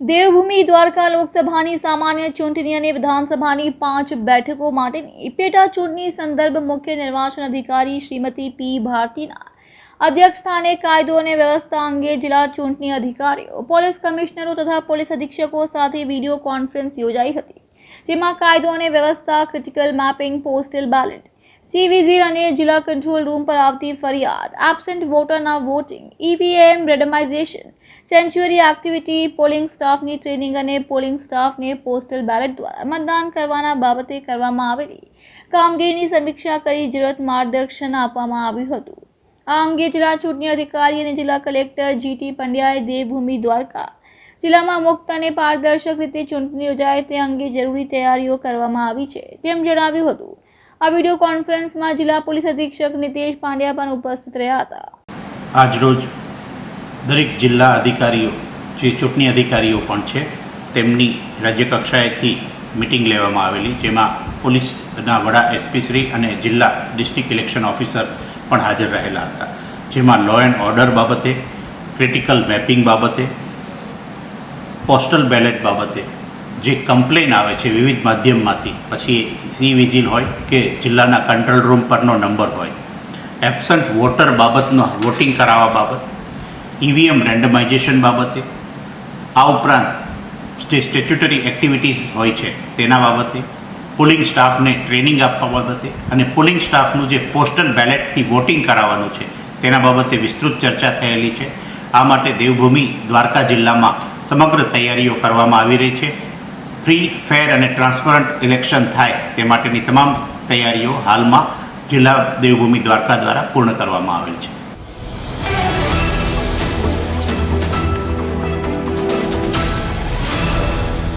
દેવભૂમિ દ્વારકા લોકસભાની સામાન્ય ચૂંટણી અને વિધાનસભાની પાંચ બેઠકો માટેની પેટા ચૂંટણી સંદર્ભ મુખ્ય નિર્વાચન અધિકારી શ્રીમતી પી ભારતીના અધ્યક્ષસ્થાને કાયદો અને વ્યવસ્થા અંગે જિલ્લા ચૂંટણી અધિકારીઓ, પોલીસ કમિશનરો તથા પોલીસ અધિક્ષકો સાથે વીડિયો કોન્ફરન્સ યોજાઈ હતી, જેમાં કાયદો અને વ્યવસ્થા, critical mapping, postal ballot C vigil અને જિલ્લા કંટ્રોલ રૂમ પર આવતી ફરિયાદ. Absent વોટરના voting EVM randomisation century activity polling સ્ટાફની ટ્રેનિંગ અને પોલિંગ સ્ટાફને પોસ્ટલ બેલેટ દ્વારા મતદાન કરવાના બાબતે કરવામાં આવેલી કામગીરીની સમીક્ષા કરી જરૂરત માર્ગદર્શન આપવામાં આવ્યું હતું. આ અંગે જિલ્લા ચૂંટણી અધિકારી અને જિલ્લા કલેક્ટર જીટી પંડ્યાએ દેવભૂમિ દ્વારકા જિલ્લામાં મુક્ત અને પારદર્શક રીતે ચૂંટણી યોજાય તે અંગે જરૂરી તૈયારીઓ કરવામાં આવી છે. તેમ જણાવ્યું હતું આ વીડિયો કોન્ફરન્સમાં જિલ્લા પોલીસ અધિક્ષક નિતેશ પાંડ્યા પણ ઉપસ્થિત રહ્યા હતા. આજરોજ દરેક જિલ્લા અધિકારીઓ, જે ચૂંટણી અધિકારીઓ પણ છે, તેમની રાજ્ય કક્ષાએથી મિટિંગ લેવામાં આવેલી, જેમાં પોલીસના વડા એસપી શ્રી અને જિલ્લા ડિસ્ટ્રિક્ટ ઇલેક્શન ઓફિસર પણ હાજર રહેલા હતા. જેમાં લો એન્ડ ઓર્ડર બાબતે ક્રિટિકલ મેપિંગ બાબતે પોસ્ટલ બેલેટ બાબતે જે કમ્પ્લેન આવે છે વિવિધ માધ્યમમાંથી, પછી સી વિજિલ હોય કે જિલ્લાના કંટ્રોલ રૂમ પરનો નંબર હોય, એબસન્ટ વોટર બાબતનો વોટિંગ કરાવવા બાબત, ઈવીએમ રેન્ડમાઇઝેશન બાબતે, આ ઉપરાંત જે સ્ટેચ્યુટરી એક્ટિવિટીઝ હોય છે તેના બાબતે, પોલિંગ સ્ટાફને ટ્રેનિંગ આપવા બાબતે અને પોલિંગ સ્ટાફનું જે પોસ્ટલ બેલેટથી વોટિંગ કરાવવાનું છે તેના બાબતે વિસ્તૃત ચર્ચા થયેલી છે. આ માટે દેવભૂમિ દ્વારકા જિલ્લામાં સમગ્ર તૈયારીઓ કરવામાં આવી રહી છે. ફ્રી ફેર અને ટ્રાન્સપરન્ટ ઇલેક્શન થાય તે માટેની તમામ તૈયારીઓ હાલમાં જિલ્લા દેવભૂમિ દ્વારકા દ્વારા પૂર્ણ કરવામાં આવેલ છે.